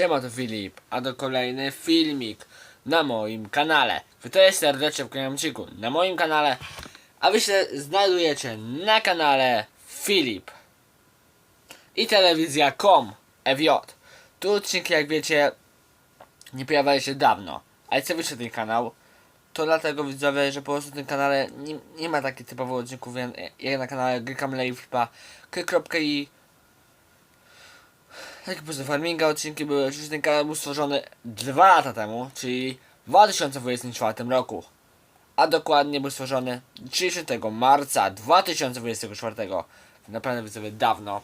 Siema, to Filip, a to kolejny filmik na moim kanale. Witam serdecznie w kolejnym odcinku na moim kanale, a wy się znajdujecie na kanale Filip i telewizja.com FJ. Tu odcinki, jak wiecie, nie pojawiają się dawno, ale co wyszedł ten kanał, to dlatego widzowie, że po prostu na tym kanale nie, nie ma takich typowych odcinków jak na kanale Grykamlej Flipa, K.i jak poza farminga odcinki były, oczywiście ten kanał był stworzony dwa lata temu, czyli w 2024 roku. A dokładnie był stworzony 30 marca 2024. Naprawdę widzowie dawno.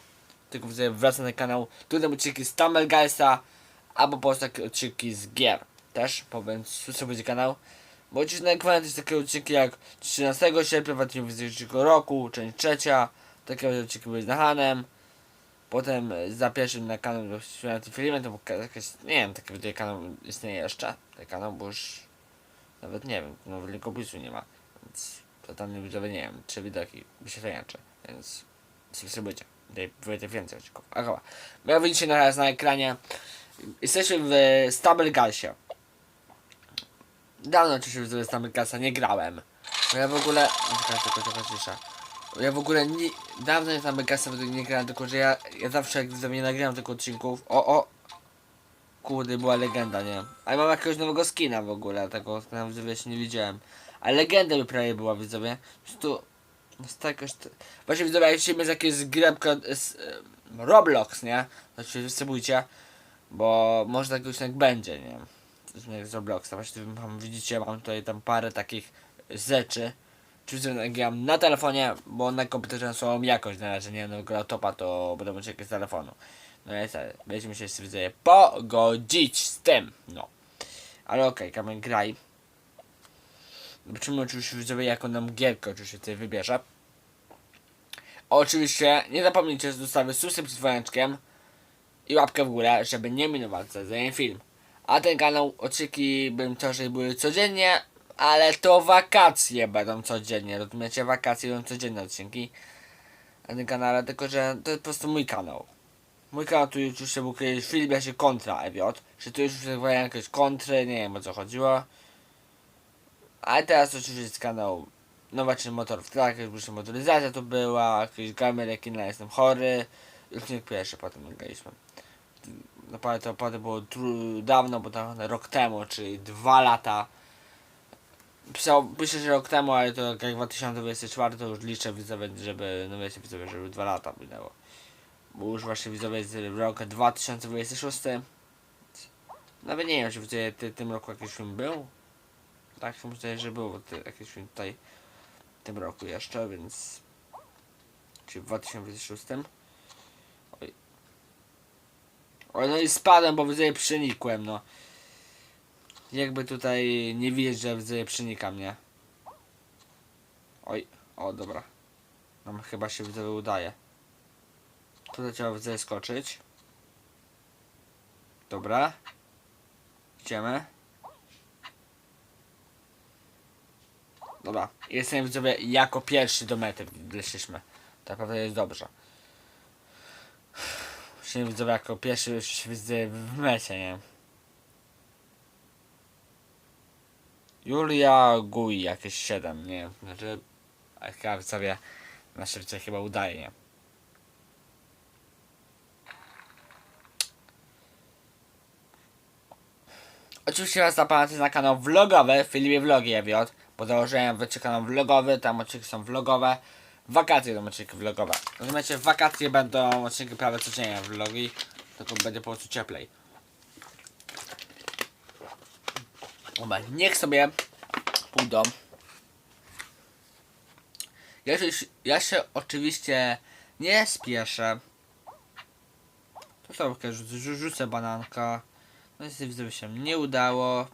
Tylko widzowie wracam na kanał. Tutaj odcinki z Tamelgeista, albo po prostu takie odcinki z gier. Też, powiem, będzie kanał. Bo oczywiście nagrywałem też takie odcinki jak 13 sierpnia 2023 roku, część trzecia. Takie odcinki były z Nahanem. Potem e, za pierwszym na kanał świetnym tym filmem to jakaś, nie wiem, taki wydaje kanał istnieje jeszcze. Ten kanał, bo już nawet nie wiem, no linkopisu nie ma. Więc totalnie widzowie nie wiem, czy widoki wyświetlenia, czy, więc subskrybujcie. Tutaj więcej odcinków. A chyba. Jak widzicie teraz na ekranie, jesteśmy w Stable Gasie. Dawno oczywiście w Stable Gasa nie grałem. Bo ja w ogóle... Czekaj, tylko trochę cisza. Ja w ogóle nie, dawno nie tam Megasa nie grałem, tylko że ja, ja zawsze jak widzę nie nagrałem tych odcinków. O, o! Kurde, była legenda, nie? Ale mam jakiegoś nowego skina w ogóle, tego tam jeszcze nie widziałem. Ale legenda by prawie była, widzowie. Jakoś... To... Właśnie widzowie, dzisiaj jest jakieś grabka z Roblox, nie? To się występujcie. Bo może tak już tak będzie, nie? Z Robloxa. Właśnie mam, widzicie, mam tutaj tam parę takich rzeczy. Oczywiście nagrywam na telefonie, bo na komputerze są jakość na razie, nie nowego laptopa, to będę musiał z telefonu. No co, będziemy się z widzowie pogodzić z tym, no. Ale okej, okay, kamen graj. Zobaczymy oczywiście widzowie, jaką nam gierkę oczywiście tutaj wybierze. Oczywiście nie zapomnijcie zostawić subskrypcji z dzwoneczkiem i łapkę w górę, żeby nie minować za ten film. A ten kanał odcinki bym chciał, żeby były codziennie, ale to wakacje będą codziennie, rozumiecie? Wakacje będą codzienne odcinki na tym kanale, tylko że to jest po prostu mój kanał. Mój kanał tu już się był kiedyś film ja się kontra Ewiot, że tu już wywołają jakieś kontry, nie wiem o co chodziło. Ale teraz oczywiście jest kanał nowaczny motor w tlach, już motoryzacja to była, jakiś gamer, jak inna jestem chory. Nie pierwszy potem graliśmy. Naprawdę to potem było dawno, bo to rok temu, czyli dwa lata pisał, myślę, że rok temu, ale to jak 2024 to już liczę widzowie, żeby, no wiecie widzowie, żeby dwa lata minęło. Bo już właśnie widzowie jest rok 2026. Nawet nie wiem, czy ty, tym roku jakiś film był. Tak, myślę, że był jakiś film tutaj w tym roku jeszcze, więc... Czyli w 2026. Oj. Oj, no i spadłem, bo widzowie przenikłem, no. Jakby tutaj nie widać, że widzę przenika mnie. Oj, o dobra. Nam chyba się widzę udaje. Tutaj trzeba skoczyć. Dobra. Idziemy. Dobra, jestem widzowie jako pierwszy do mety weszliśmy. Tak naprawdę jest dobrze. Się widzowie jako pierwszy już w mecie, nie? Julia Gui, jakieś 7, nie znaczy, chyba sobie na szybce chyba udaje, nie? Oczywiście was zapraszam na kanał vlogowy, Filipie Vlogi JJ, bo założyłem wiecie kanał vlogowy, tam odcinki są vlogowe, wakacje są odcinki vlogowe. Rozumiecie, w wakacje będą odcinki prawie codziennie vlogi, tylko będzie po prostu cieplej. Dobra, niech sobie pójdą. Ja się, ja się oczywiście nie spieszę. To sobie rzucę, rzucę bananka. No niestety widzę, się nie udało.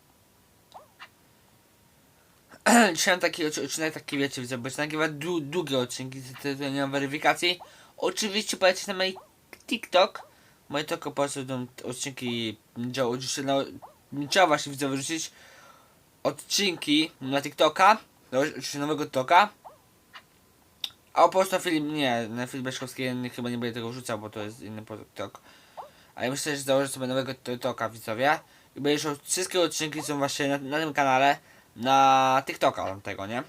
Dzisiaj taki odcinek, taki wiecie, widzę, bo nagrywa dłu długie odcinki, to nie mam weryfikacji. Oczywiście powiedzcie na mój TikTok. Moje tylko po prostu odcinki działo, oczywiście no, trzeba właśnie widzę wyrzucić odcinki na TikToka, czy nowego TikToka. A po prostu film, nie, na film Beszkowski chyba nie będę tego wrzucał, bo to jest inny TikTok. A ja myślę, że założę sobie nowego TikToka widzowie. I szło, wszystkie odcinki są właśnie na, na tym kanale, na TikToka tamtego, nie?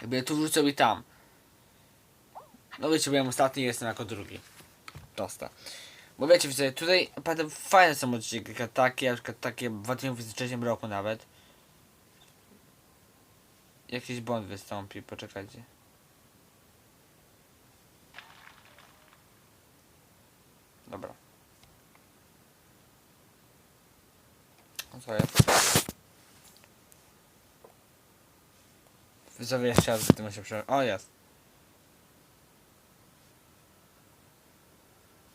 Jakby tu wrzucę i tam. No wiecie, byłem ostatni, jestem jako drugi. Tosta. Bo wiecie, widzę, tutaj naprawdę fajne są odcinki, takie, na przykład takie w 2003 roku nawet. Jakiś błąd wystąpi, poczekajcie. Dobra. No co jest? Widzowie jeszcze się prze... O, jest.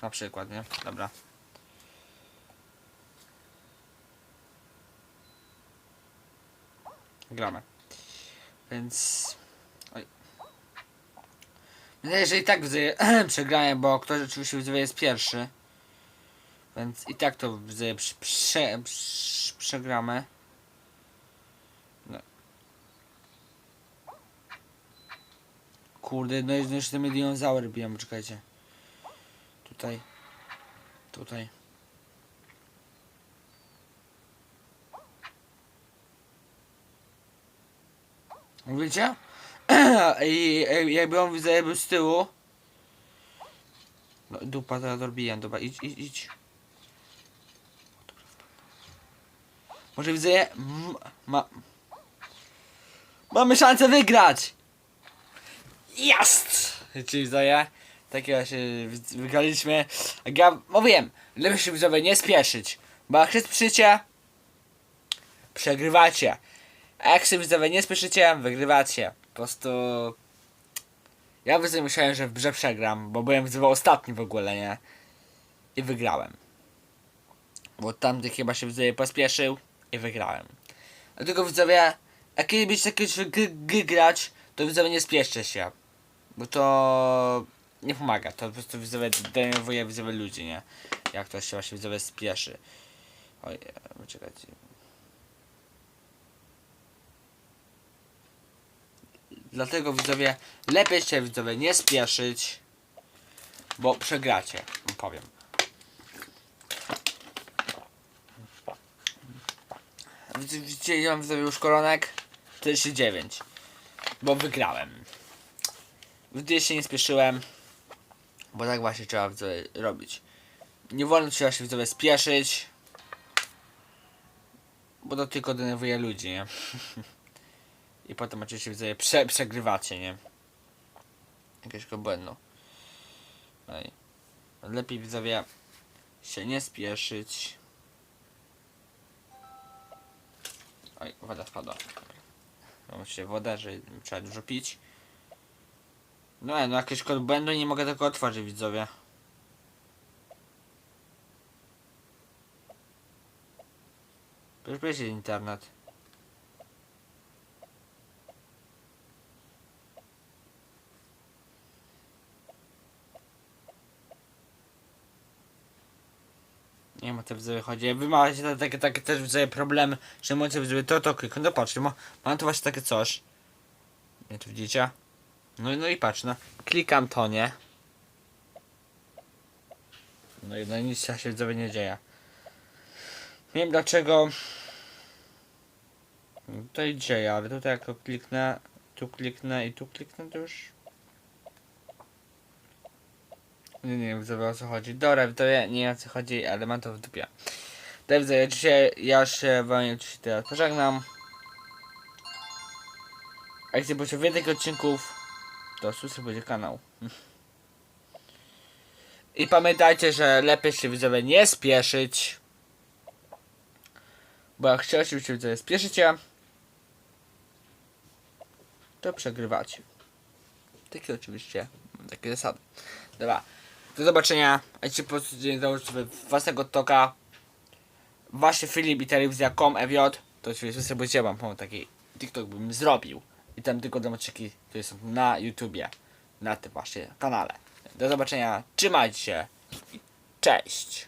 Na przykład, nie? Dobra. Gramy. Więc... Oj. Się, że i tak widzę, przegrałem, bo ktoś oczywiście widzę jest pierwszy. Więc i tak to widzę prze, prze, prze, przegramy. No. Kurde, no jeszcze mnie dinozaury biją, czekajcie. Tutaj. Tutaj. Wiecie? I jakby on widzę jakby z tyłu. No, dupa teraz odbiłem, dobra, idź, idź, idź. Może widzę, ma... Mamy szansę wygrać! Jest! Czyli widzowie, się wy- wygraliśmy. Ja mówiłem, lepiej się widzowie nie spieszyć, bo jak się spieszycie, przegrywacie. A jak się widzowie nie spieszycie, wygrywacie. Po prostu... Ja widzowie myślałem, że, że przegram, bo byłem widzowie ostatni w ogóle, nie? I wygrałem. Bo tamty chyba się widzowie pospieszył i wygrałem. Dlatego widzowie, jak kiedy będziecie jakieś gry, grać, to widzowie nie spieszcie się. Bo to nie pomaga, to po prostu widzowie denerwuje widzowie ludzi, nie? Jak ktoś się właśnie widzowie spieszy. Oj, czekajcie. Dlatego widzowie, lepiej się widzowie nie spieszyć, bo przegracie, powiem. Widzicie, ja mam widzowie już koronek 49, bo wygrałem. Widzicie, się nie spieszyłem, bo tak właśnie trzeba widzowie robić. Nie wolno trzeba się widzowie spieszyć, bo to tylko denerwuje ludzi, nie? I potem oczywiście widzowie prze, przegrywacie, nie? Jakieś błędu. No lepiej widzowie się nie spieszyć. Oj, woda spadła. Mam się wodę, że trzeba dużo pić. No, no jakieś kod błędu nie mogę tego otworzyć, widzowie. Przecież internet. To widzowie chodzi. Wy macie takie, takie, takie też widzowie problem, że możecie widzowie to to kliknąć. No patrzcie, ma, mam tu właśnie takie coś. Nie tu widzicie? No, no i patrz, no. Klikam to, nie? No i no, nic się widzowie nie dzieje. Nie wiem dlaczego. Tutaj dzieje, ale tutaj jak to kliknę, tu kliknę i tu kliknę, to już nie, nie wiem o co chodzi. Dobra, widzowie, nie wiem o co chodzi, ale mam to w dupie. Dobra, widzowie, dzisiaj ja się wam dzisiaj teraz pożegnam. A jeśli będzie więcej odcinków, to subskrybujcie kanał. I pamiętajcie, że lepiej się widzowie nie spieszyć. Bo jak się oczywiście widzowie spieszycie, to przegrywacie. Takie oczywiście, takie zasady. Dobra. Do zobaczenia. A jeśli po prostu sobie własnego toka, właśnie Filip i telewizja.com EJ, to oczywiście subskrybujcie, wam pomóc taki TikTok bym zrobił. I tam tylko domaczeki, które są na YouTubie, na tym właśnie kanale. Do zobaczenia, trzymajcie się cześć!